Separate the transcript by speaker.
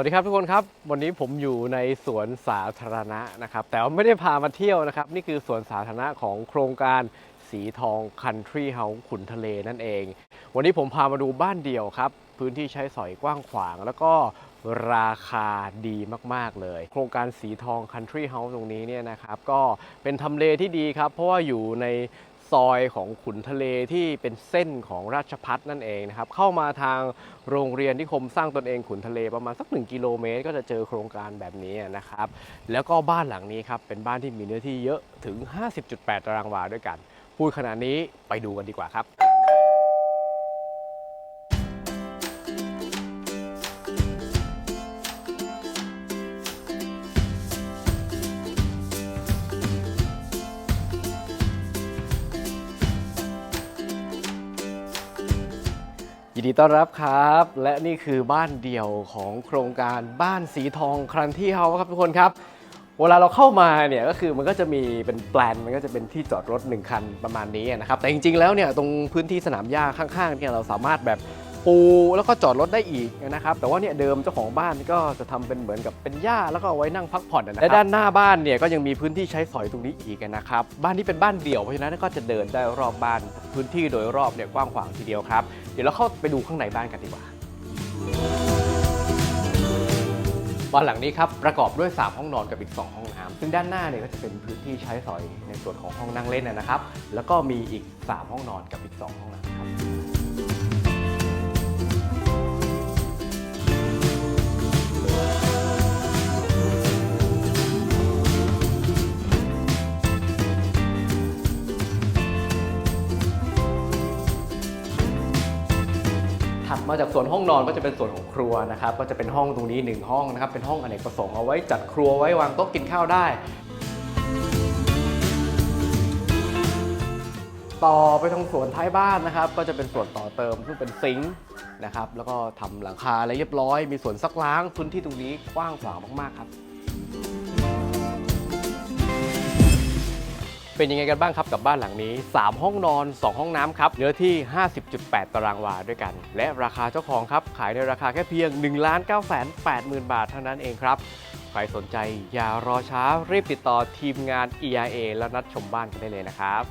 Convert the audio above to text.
Speaker 1: วัสดีครับทุกคนครับ วันนี้ผมอยู่ในสวนสาธารณะนะครับ แต่ว่าไม่ได้พามาเที่ยวนะครับ นี่คือสวนสาธารณะของโครงการสีทอง Country House ขุนทะเลนั่นเอง วันนี้ผมพามาดูบ้านเดี่ยวครับ พื้นที่ใช้สอยกว้างขวาง แล้วก็ราคาดีมาก ๆ เลย โครงการสีทอง Country House ตรงนี้เนี่ยนะครับ ก็เป็นทำเลที่ดีครับ เพราะว่าอยู่ใน ซอยของขุนทะเลที่เป็นเส้นของราชพัฒนั่นเองนะครับเข้ามาทางโรงเรียนที่คมสร้างตนเองขุนทะเลประมาณสัก 1 กิโลเมตร ก็จะเจอโครงการแบบนี้นะครับ แล้วก็บ้านหลังนี้ครับเป็นบ้านที่มีเนื้อที่เยอะถึง 50.8 ตารางวาด้วยกัน พูดขนาดนี้ไปดูกันดีกว่าครับ ยินดีต้อนรับครับ และนี่คือบ้านเดี่ยวของโครงการบ้านสีทองครันที่เฮาครับทุกคนครับ เวลาเราเข้ามาเนี่ยก็คือมันก็จะมีเป็นแปลนมันก็จะเป็นที่จอดรถหนึ่งคันประมาณนี้นะครับ แต่จริงๆแล้วเนี่ยตรงพื้นที่สนามหญ้าข้างๆเนี่ยเราสามารถแบบ ปูแล้วก็จอดรถได้อีกนะครับแต่ว่าเนี่ยเดิมเจ้าของบ้านก็จะทำเป็นเหมือนกับเป็นหญ้าแล้วก็เอาไว้นั่งพักผ่อนนะครับและด้านหน้าบ้านเนี่ยก็ยังมีพื้นที่ใช้สอยตรงนี้อีกนะครับบ้านนี้เป็นบ้านเดี่ยวเพราะฉะนั้นก็จะเดินได้รอบบ้านพื้นที่โดยรอบเนี่ยกว้างขวางทีเดียวครับเดี๋ยวเราเข้าไปดูข้างในบ้านกันดีกว่าบ้านหลังนี้ครับประกอบด้วย 3 ห้องนอนกับอีก 2 ห้องน้ำซึ่งด้านหน้าเนี่ยก็จะเป็นพื้นที่ใช้สอยในส่วนของห้องนั่งเล่นนะครับ แล้วก็มีอีก 3 ห้องนอนกับอีก 2 ห้องน้ำครับ ถัดมาจากส่วนห้องนอนก็จะเป็นส่วนของครัวนะครับ ก็จะเป็นห้องตรงนี้หนึ่งห้องนะครับ เป็นห้องอเนกประสงค์เอาไว้จัดครัวไว้วางโต๊ะกินข้าวได้ ต่อไปทางส่วนท้ายบ้านนะครับ ก็จะเป็นส่วนต่อเติมซึ่งเป็นซิงค์นะครับ แล้วก็ทำหลังคาอะไรเรียบร้อย มีส่วนซักล้างพื้นที่ตรงนี้กว้างขวางมากๆครับ เป็นยังไงกันบ้างครับกับบ้านหลังนี้ 3 ห้องนอน 2 ห้องน้ำครับเนื้อที่ 50.8 ตารางวาด้วยกัน และราคาเจ้าของครับ ขายในราคาแค่เพียง 1 9 8 0 0 0 บาทเท่านั้นเองครับ ใครสนใจอย่ารอช้ารีบติดต่อทีมงาน EIA แล้วนัดชมบ้านกันได้เลยนะครับ